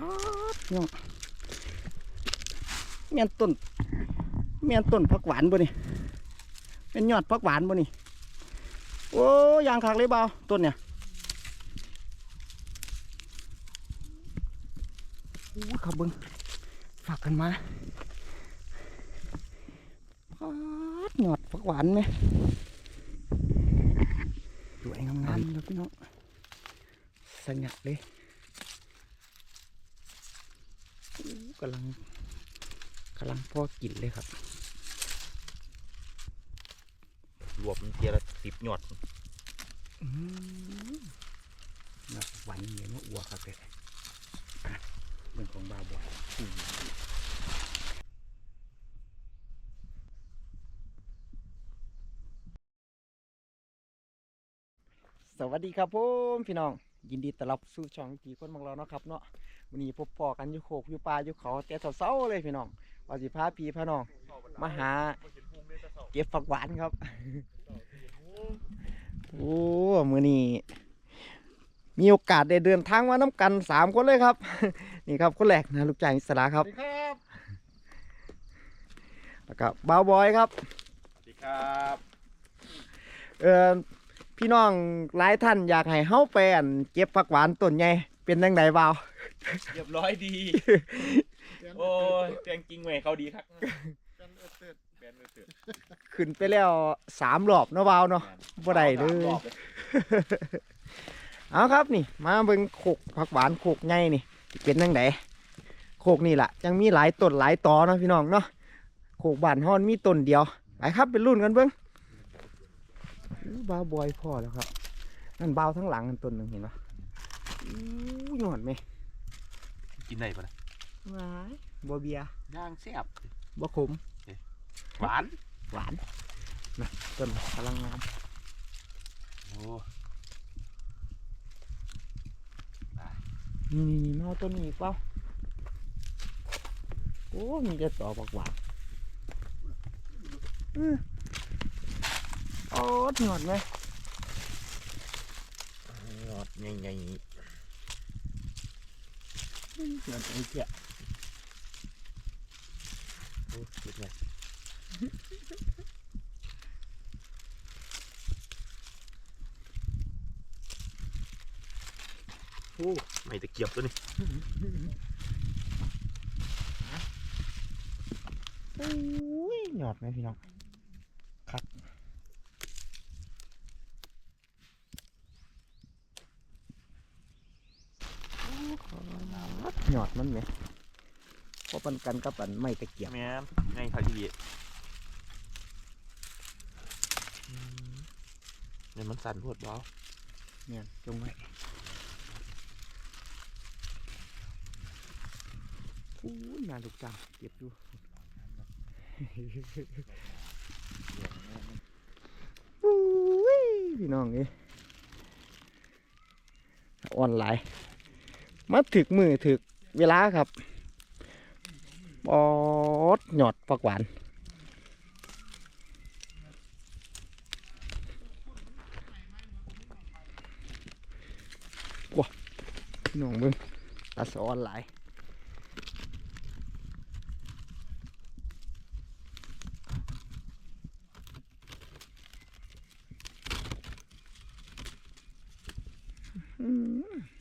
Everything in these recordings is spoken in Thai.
ป๊าดพี่น้องแม่นต้นแม่นต้นผักหวานบ่นี่เป็นยอดผักหวานบ่นี่โอ้ยางคักเลยเบาต้นเนี่ยโอ้ยขับเบิ้งฝากกันมาป๊าดยอดผักหวานไหมสวยงามๆแล้วพี่น้องสงัดเลยโอ้ กำลังกำลังพอกินเลยครับรวมเทียละสิบหยอดอืมนับวันเหมือนว่าอ้วกครับเลยอะเรื่องของบาวบอยอืมสวัสดีครับผมพี่น้อง ยินดีต้อนรับสู่ช่องทีคนของเราเนาะครับเนาะวันนี้พบปอกันอยู่โคกอยู่ป่าอยู่เขาแต่เศร้าๆเลยพี่น้องว่าสิพาพี่พาน้องมาหาเก็บฝักหวานครับโอ้มือนี้มีโอกาสได้เดินทางมาน้ำกันสามคนเลยครับ นี่ครับคนแรกนะลูกจ้างอิสระครับสวัสดีครับแล้วก็บ่าวบอยครับสวัสดีครับเออ พี่น้องหลายท่านอยากให้เฮาไปอั่นเก็บผักหวานต้นใหญ่เป็นจังไดบ่าวเรียบร้อยดี โอ้ยเตียงจริงเว้ยเขาดีครับแบนเออเตือนขึ้นไปแล้วสามรอบเนาะบ่าวเนาะบ่ได้เลยรอบเลยเอาครับนี่ มาเบิ่งโขกผักหวานโขกใหญ่นี่สิเป็นจังไดโขกนี่ล่ะยังมีหลายต้นหลายตอเนาะพี่น้องเนาะโขกบ้านฮ้อนมีต้นเดียวไปครับเป็นรุ่นกันเบิ่งอู้ บ่าวบอยพ่อแล้วครับ นั่นบ่าวทั้งหลังนั่นต้นหนึงเห็นปะอู้ยอดไหมกินได้ปะนะว้ายบัวเบียร์ย่างแซ่บบัวขมหวาน หวานนะต้นกำลังงามโอ้นี่นี่นี่มาเอาต้นนี้อีกเปล่าโอ้มีแต่ต่อบักหวานอื้อ โอ้หยอดไหมยอดใหญ่หยอดไอ้เจ้าๆโอ้คิดไงโอ้ไม่ตะเกียบตัวนี้โอ้ยหยอดไหมพี่น้องครับโอ้ หยอดมันไหมเพราะปันกันกับปันไม่ตะเกียบแม่นไงครับพี่อืมเนี่ยมันสั่นพวดเบาเนี่ยจงไว้อู้ยนาลูกจังเก็บดูอู้ยพี่น้องเอ้ยออนไลน์มาถึกมือถึก เวลาครับปอดหยอดปักหวานพี่น้องเบิ่งตาสอนหลายอืม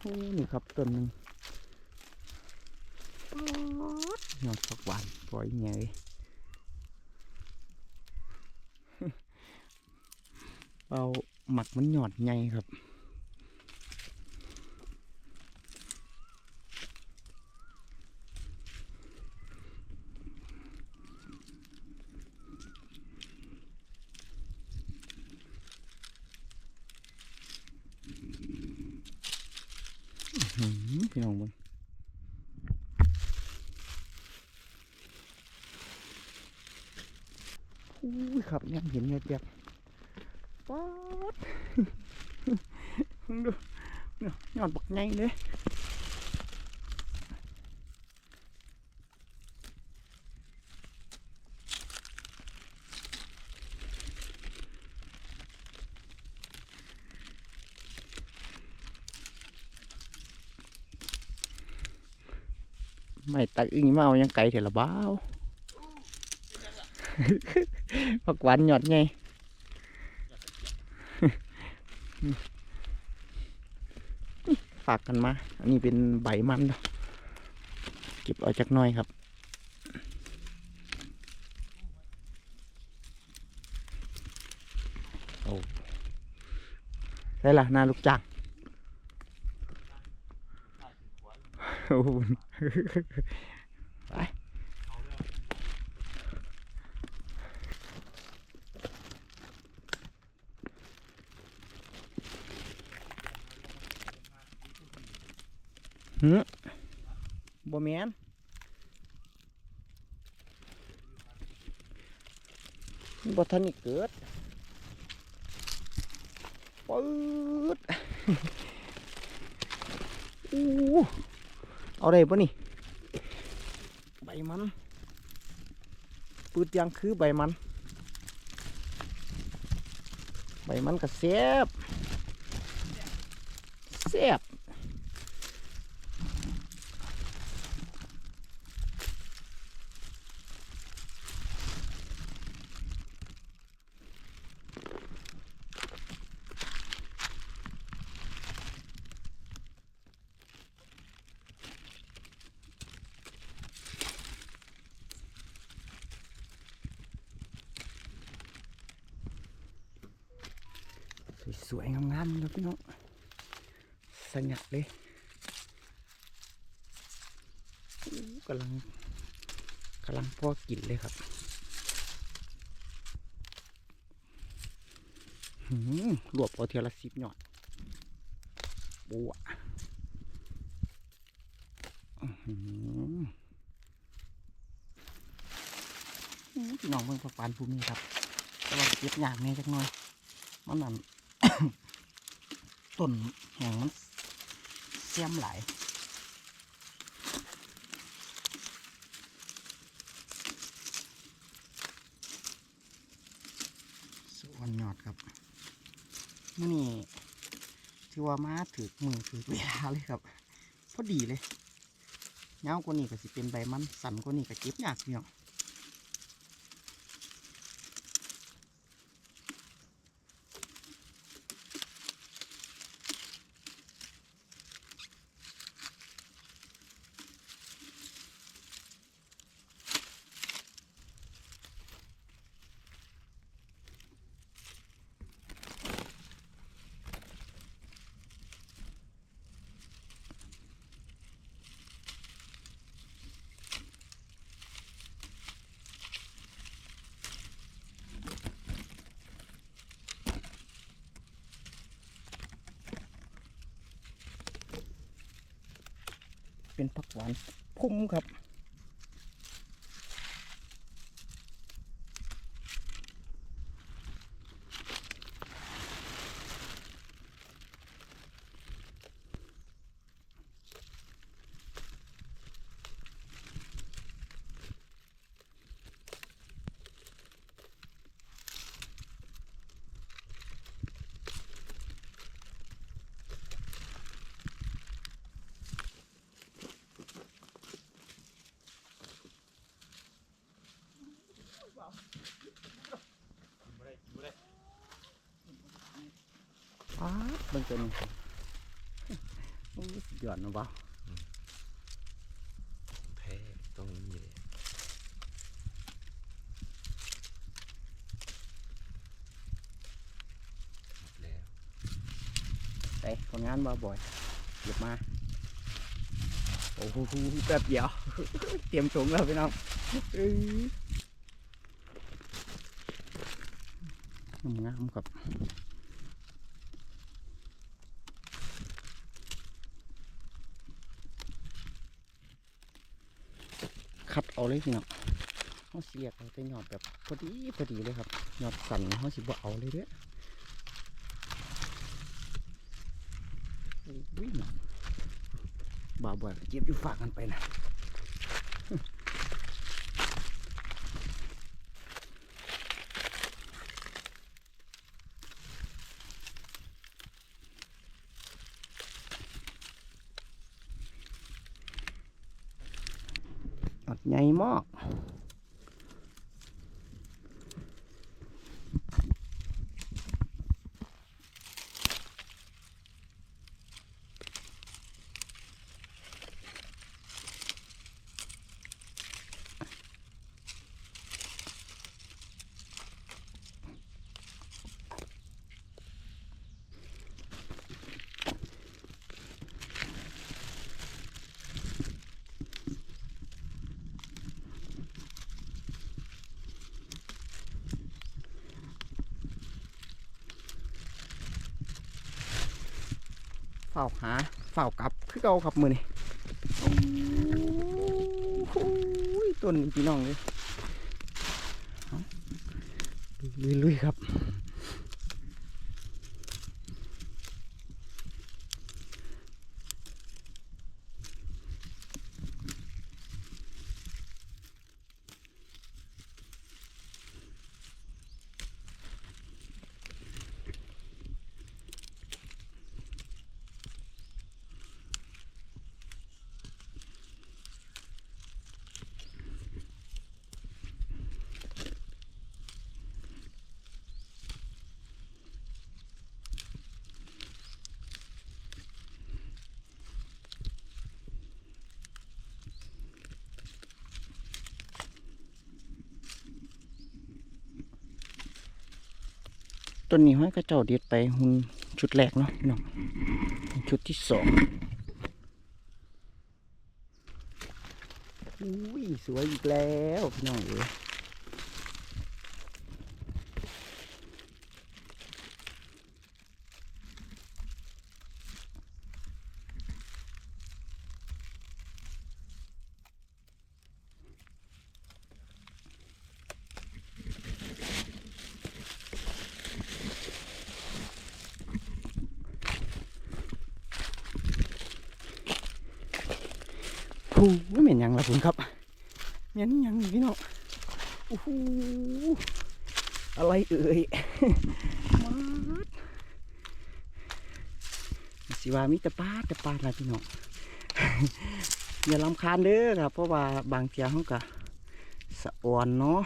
โอ้นี่ครับต้นหนึ่งป๊าดหยอดปักหวานปล่อยไง เอาหมักมันหยอดไงครับ อื้อหือพี่น้องเบิ่งอุ้ยครับยังเห็นเงียบๆป๊าด มึงดูเนี่ยยอดบักใหญ่เลย ไม่ตักอึ้งมาเอายังไกลเถอะละบ้าวผักหวานหยอดไงฝากกันมา อันนี้เป็นใบมันเนาะเก็บเอาจากน้อยครับโอ้ใช่ละหน้าลูกจัง โอ้โหไปหืมบ่แมนบ่ทันนี่เกิดปืดอู้ เอาได้ปะนี่ ใบมัน ปืดยังคือใบมัน ใบมันก็แซ่บแซ่บ สวยๆงามๆเลย พี่น้องสงัดเลยกำลังกำลังพอกินเลยครับหืมรวบเอาเทียละสิบหยอดบัวหืออื้อพี่น้องเมืองประปานภูมิครับแต่ว่าเก็บยากแน่จักหน่อยมันนั่น ต้นแห่งมันเสียมหลายสวนยอดครับมื่อนี้ที่ว่ามาถือมือถือเวลาเลยครับ พอดีเลยเงาวกว่านี้ก็สิเป็นใบมันสั่นกว่านี้ก็เก็บยากเพียง เป็นผักหวานพุ่มครับ อ้าเบิ่งตัวนี้ครับโอ้ยสุดยอดนะบ่าวแพ้ตรงนี้เลยหมดแล้วไปผลงานบ่าวบ่อยหยิบมา โอ้โหแป๊บเดียว เตรียมถุงแล้วพี่น้องอื้องามๆครับ คัดเอาเลยพี่น้องเขาเสียกเอาแต่หยอดแบบพอดีพอดีเลยครับหยอดสั่นเขาสิบ่เอาเลยเด้ออุ้ยเนาะบ่าวบ่อยเก็บอยู่ฝากกันไปนะ ฝ้าหาเฝ้ากลับคือเก่าครับมือนี่โอ้โหต้นนี้พี่น้องเลยลุยๆครับ ต้นนี้ห้อยกระเจ้าเด็ดไปหุ่นชุดแรกเนาะน้องชุดที่สองอุ้ยสวยอีกแล้วพี่น้องเอ๋ ยผู้ไม่เหม็นยังละคุณครับเหม็นยังพี่น้องโอ้โหอะไรเอ่ยมาดสิว่ามีแต่ปลาแต่ปลาละพี่น้องอย่าลำคาญเด้อครับ เพราะว่าบางเทียเขาก็สะอ่อนเนาะ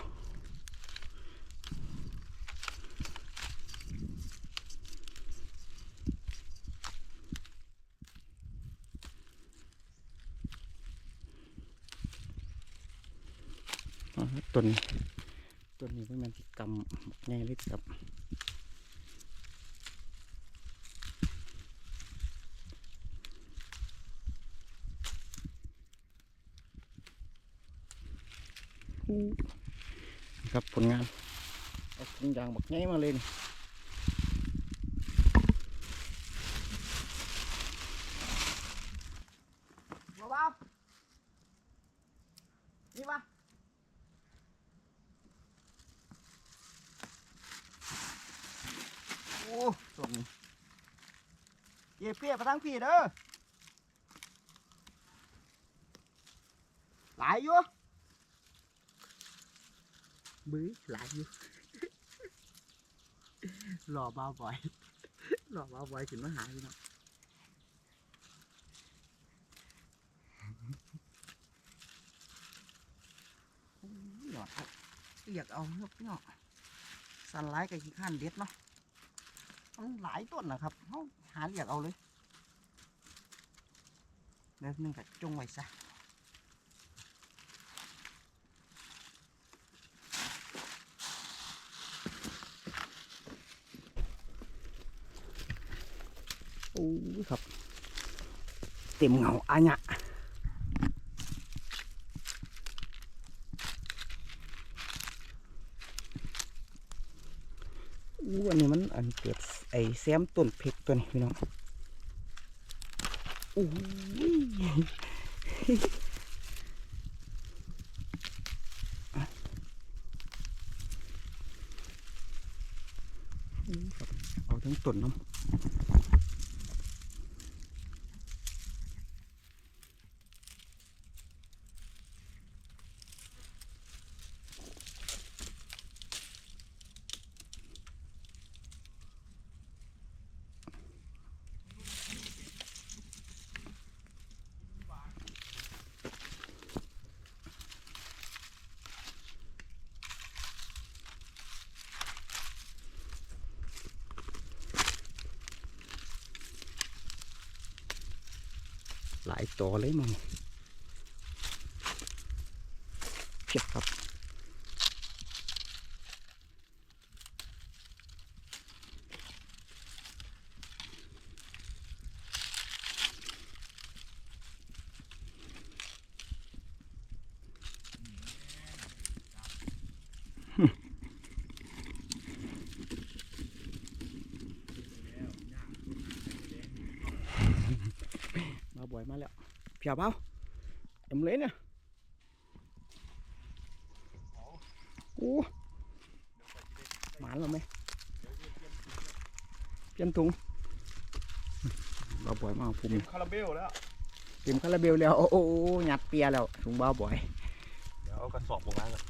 อ๋อต้ นต้นนี้เป็นมันกำง่ายเลยครับครับผลงานเอาถุงยางบักง่ายมาเลยนี่ว้าวนี่วะ โอ้ส่วนนี้เก็บเปียก ไปทั้งพี่เด้อหลายอยู่บื้อหลายอยู่ หล่อบ้าบ่อย หล่อบ้าบ่อยถึงมาหาพี่น้องหยอดครับอยากเอาเนาะพี่น้องสันไลด์กับขี้ข้านเด็ดเนาะมันหลายต้นนะครับเขาหาเรียกเอาเลย เดี๋ยวนึงก็จงไว้ซะโอ้ยครับ เต็มเงาอันเนี้ยอู้อันนี้มันอันเกิดไอ้แซมต้นเพชรตัวนี้พี่น้อง โอ้ยเอาทั้งต้นน้ายตัวเลยมึงเพียบครับ มา บ่อยมาแล้วเพียบเอาเต็มเลยเนี่ยโอ้หมานแล้วไหมเปลี่ยนถุงมาบ่อยมาเอาภูมิคาราเบลแล้วเต็มคาราเบลแล้ว โอ้โอ้โอ้หยัดเปียแล้วถุงบ้าบ่อยเดี๋ยวเอากระสอบลงมาก่อน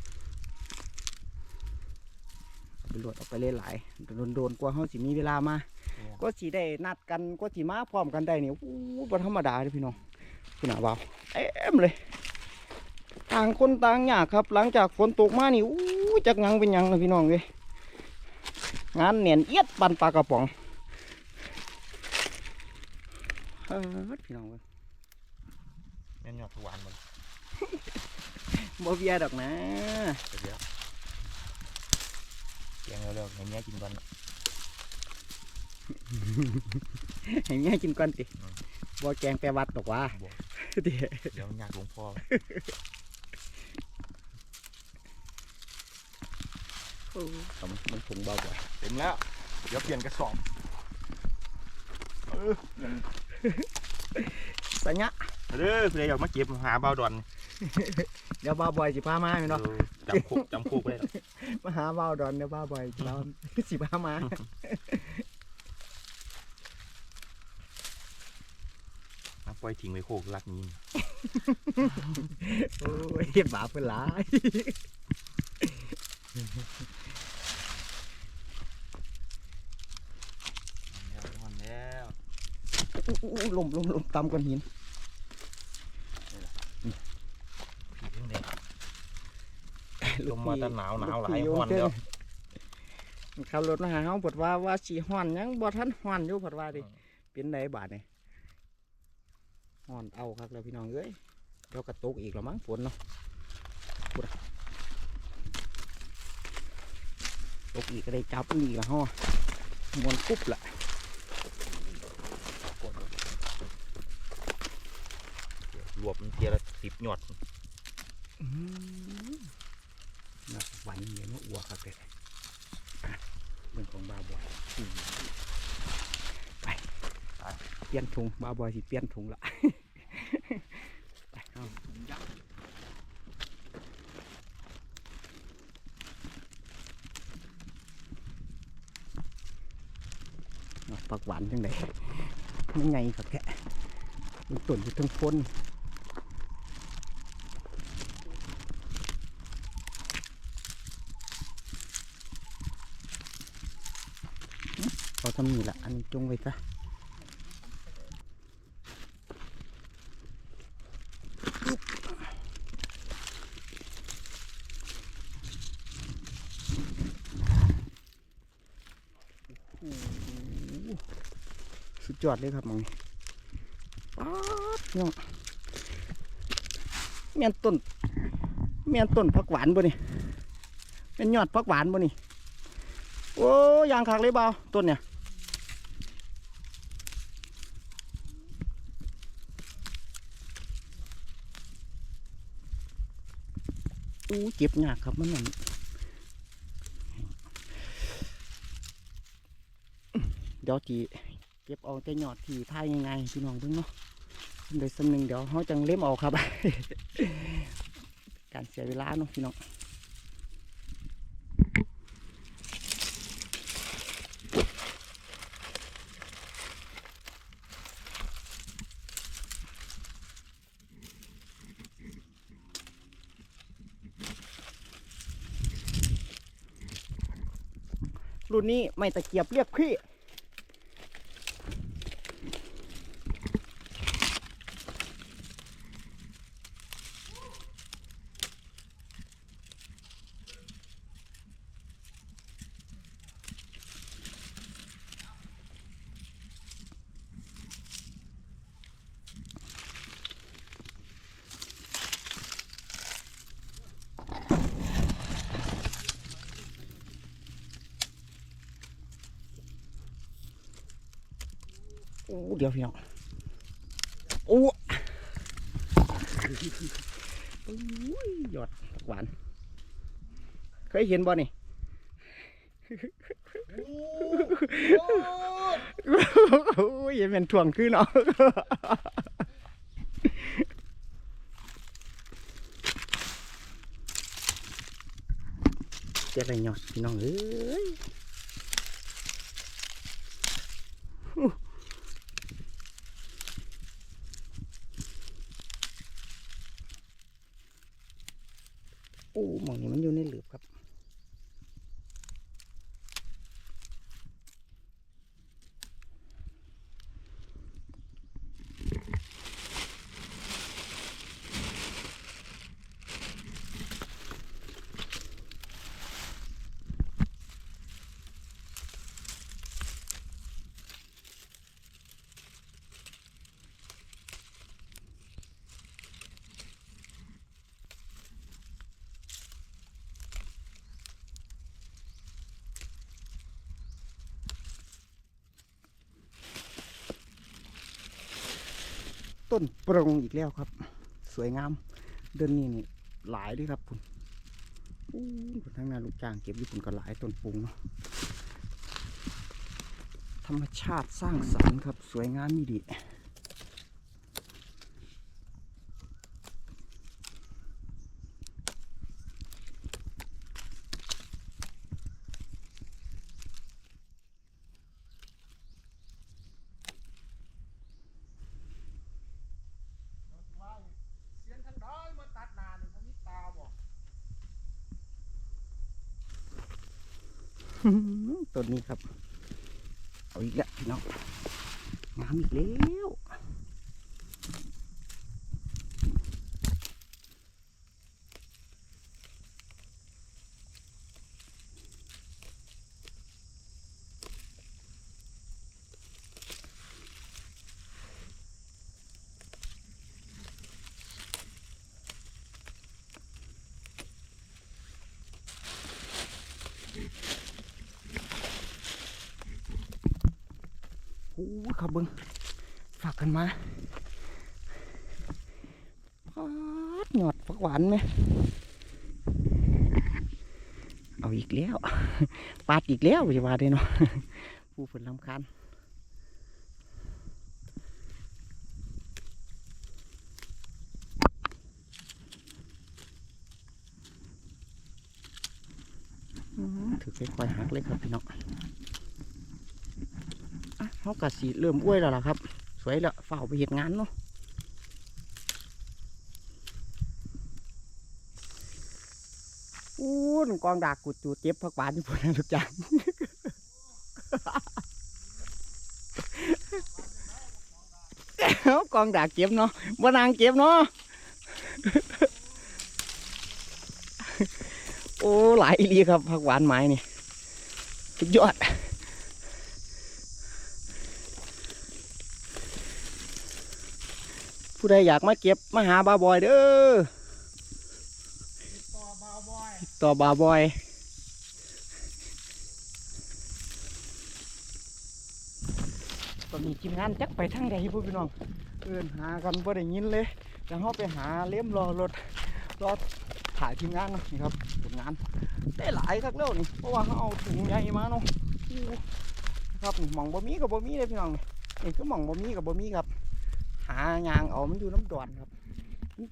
เอาไปรวดเอาไปเล่นหลายโดนโดนๆกว่าเขาสิมีเวลามา ก็สิได้นัดกันก็สิมาพร้อมกันได้นี่โอ้บ่ธรรมดาเลยพี่น้องพี่น้าเบาเอ็มเลย ต่างคนต่างยากครับ หลังจากฝนตกมานี่อู้จักหยังเป็นหยังนะพี่น้องเลยงานเนียนเอียดปันปลากระป๋องเอิ้นพี่น้องเว้ยแม่นยอดทวานมันบ่เบียดอกนะเดี๋ยวแกงเร็วๆให้เมียกินก่อน ให้เมียกินก่อนติบ่แกงแปรวัดดอกว่าบอกเดี๋ยวเดี๋ยวอยากหลวงพ่อเอามันมันถุงเบาบ่อยเต็มแล้ว เดี๋ยวเปลี่ยนกระสอบเออสัญญะเด้อเพื่ออยากมาเก็บหาเบาดอน เดี๋ยวเบาบ่อยสิพามาพี่น้องเออจำคุกจำคุกเลยมาหาเบาดอนเดี๋ยวเบาบ่อยเราสิพามา มา ปล่อยทิ้งไว้โคกรักนี้โอ้ยเฮ็ดบาปเพิ่นหลายแล้วมันแล้วอู้ลมลมลมตำก้อนหินผีเรื่องเด็กลมมาแตะหนาวหนาวหลายห้อนเดียวขับรถมาหาเฮาเพิ่นว่าว่าสิฮ้อนยังบ่ทันฮ้อนอยู่เพิ่นว่าดิเป็นไดบาดนี่ ฮ้อนเอาคักแล้วพี่น้องเอ้ยเดี๋ยวกระตกอีกแล้วมั้งฝนเนาะพูดอะตกอีกก็ได้จับอีกแล้วเฮามวนปุ๊บละรวบมันเทียละสิบหยอดอืมน่าหวานเย็นว่าอ้วกครับเด็ดเรื่องของบาบอยอืมไปไปเปลี่ยนถุงบาบอยสิเปลี่ยนถุงละ ไปเอา ผักหวานจังไดยังไงครับแกมันตุ่นอยู่ทั้งคนพอทำนี่ละอันนี้จงไว้ซะ สุดยอดเลยครับมึงป๊าดเนี่ยเมียนต้นเมียนต้นผักหวานบ่นี่เป็นยอดผักหวานบ่นี่โอ้ยางคักเลยเบาต้นเนี่ยอู้เก็บยากครับมันนั่นเดี๋ยวจีเก็บเอาแต่ยอดที่ท่ายยังไงพี่น้องเพิ่งเนาะเดี๋ยวสำนึงเดี๋ยวเขาจังเล่มเอาครับ การเสียเวลาเนาะพี่น้องรุ่นนี้ไม่ตะเกียบเรียบขี้ เดี๋ยวพี่น้องอู้อุ้ยยอดผักหวาน เคยเห็นบ่นี่โอ้ยยังเป็นถ่วงขึ้นเนาะเจ๊ไรหยอดพี่น้องเอ้ย โอ้หมองนี้มันอยู่ในหลืบครับ ต้นปรงอีกแล้วครับ สวยงาม เดินนี่นี่หลายด้วยครับคุณอู้ผลทั้งนาลูกจ้างเก็บญี่ปุ่นก็หลายต้นปุงเนาะธรรมชาติสร้างสรรค์ครับ สวยงามมีดี เสียงทางด้อยมาตัดนานี่มันมีตาบ่ ต้นนี้ครับ เอาอีกแล้วพี่น้องงามอีกแล้ว โอ้ยครับเบิ้งฝากกันมาปาดหยอดฝักหวานไหมเอาอีกแล้ว ปาดอีกแล้วอย่าว่าเด้เนาะผู้ฝนลำคาญอื้อหือถือค่อยๆหักเลยครับพี่น้องอะ กะสีเริ่มอ้วยแล้วล่ะครับ สวยแล้วฝ้าไปเหตุงานเนาะอู้นกองดากกุดจูเจ็บพักบานที่พูดนะทุกอย่างเอากองดากเจ็บเนาะบ่นางเจ็บเนาะโอ้หลายอีลีครับผักหวานไม้นี่สุดยอด ผู้ใดอยากมาเก็บมาหาบาบอยเด้อต่อบาบอยต่อบาบอยตอนนี้ทีมงานจักไปทางใดพวกพี่น้องเอินหากันบ่ได้ยินเลยแต่เขาไปหาเลี้ยมรอรถรอถ่ายทีมงานเนาะนี่ครับผลงานได้หลายครับแล้วนี่เพราะว่าเขาเอาถุงใหญ่มาเนาะนะครับมองบ่มีกับบ่มีเลยพี่น้องนี่คือหมองบ่มีกับบ่มีครับายางเอามันอยู่น้ำดอนครับ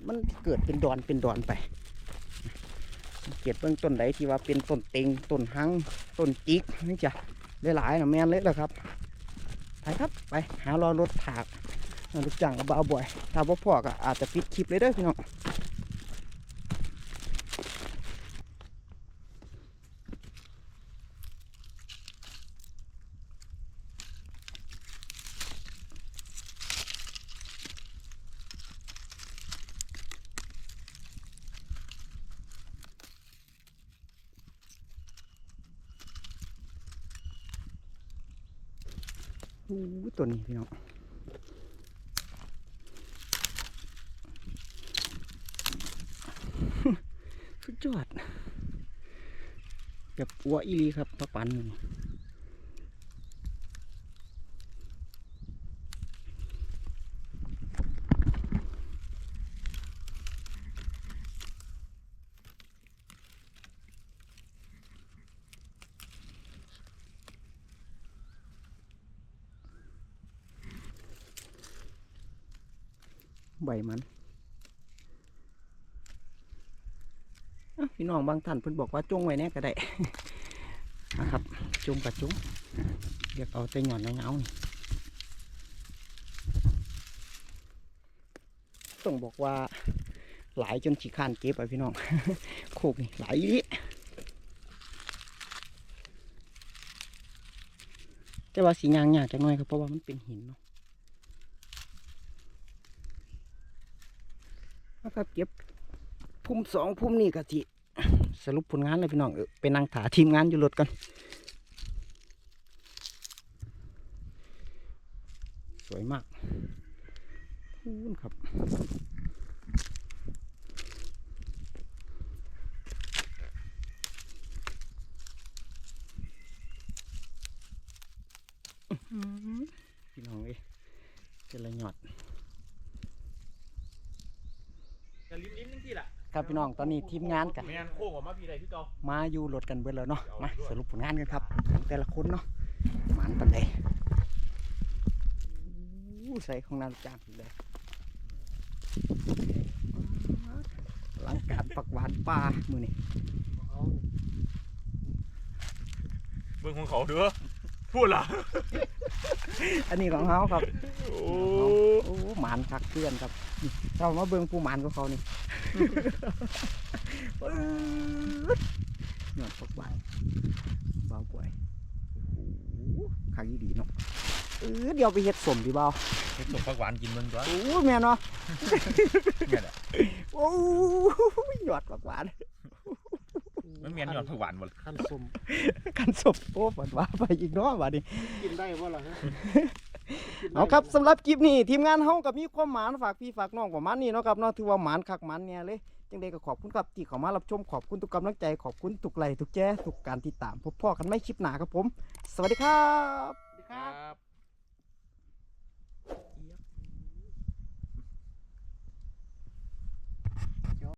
มันเกิดเป็นดอนเป็นดอนไปเก็บเบื้องต้นไหนที่ว่าเป็นต้นเต็งต้นหังต้นจิกนี่จ้ะหลายๆนะแม่นเลยแหละครับไปครับไปหารอรถถากลูกจังกับบ้าบ่อย ถ้าพ่อพ่อก็อาจจะปิดคลิปเลยเด้อพี่น้อง อู้ ตัวนี้พี่น้องสุดยอดแบบอัวอีลีครับพักปันนี่ บมันพี่น้องบางท่านเพิ่นบอกว่าจงไว้แน่ก็ได้นะครับจงกับจงเรียกเอาแต่หย่อนเงาๆนี่ต้องบอกว่าหลายจนฉีกขานเก็บไปพี่น้องโคกนี่หลายอีหลิแต่ว่าสียางยากจังหน่อยครับเพราะว่ามันเป็นหินเนาะ นะครับ เก็บพุ่มสองพุ่มนี่กะทิสรุปผลงานเลยพี่น้องเออไปนั่งถาทีมงานอยู่รถกันสวยมากพูนครับอื้อหือพี่น้องเอ้ยเจระหยอด จะลิ้นลิ้นนึง ที่ละครับพี่น้องตอนนี้ทีมงานกันไม่งั้นโค้งออกมาพี่ใดพี่เก่ามาอยู่รถกันเบิดแล้วเนาะมาสรุปผลงานกันครับของแต่ละคนเนาะหมานปันใดอู้ใส่ของนาฬิกาอีกเลยหลังการปักหวานปลามือนี่เบิ่งของเขาเด้อ พูดล่ะอันนี้ของเขาครับโอ้โอ้หมานคักเพื่อนครับนี่เรามาเบิ่งผู้หมานของเขานี่ปื๊ดหยอดปักหวานเบาป่วยโอ้โหคักอีดีเนาะเออเดี๋ยวไปเฮ็ดสมดีเบาเฮ็ดตกผักหวานกินมึงตัวโอ้ยแม่นเนาะเนี่ยแหละโอ้ยหยอดหวาน มันเมียนหยอดผักหวานหมดขั้นสมๆกันศพโอ้ฝันว่าไปอีกเนาะบัดนี้ กินได้บ่ล่ะฮะเอาครับสำหรับคลิปนี้ทีมงานเฮากับมีความหมานฝากพี่ฝากน้องประมาณนี้เนาะครับเนาะถือว่าหมานคักหมานเนี่ยเลยจังใดก็ขอบคุณครับที่เข้ามารับชมขอบคุณทุกกำลังใจขอบคุณทุกไลค์ทุกแจ้ทุกการติดตามพบพ่อกันไม่คลิปหน้าครับผม สวัสดีครับ ครับ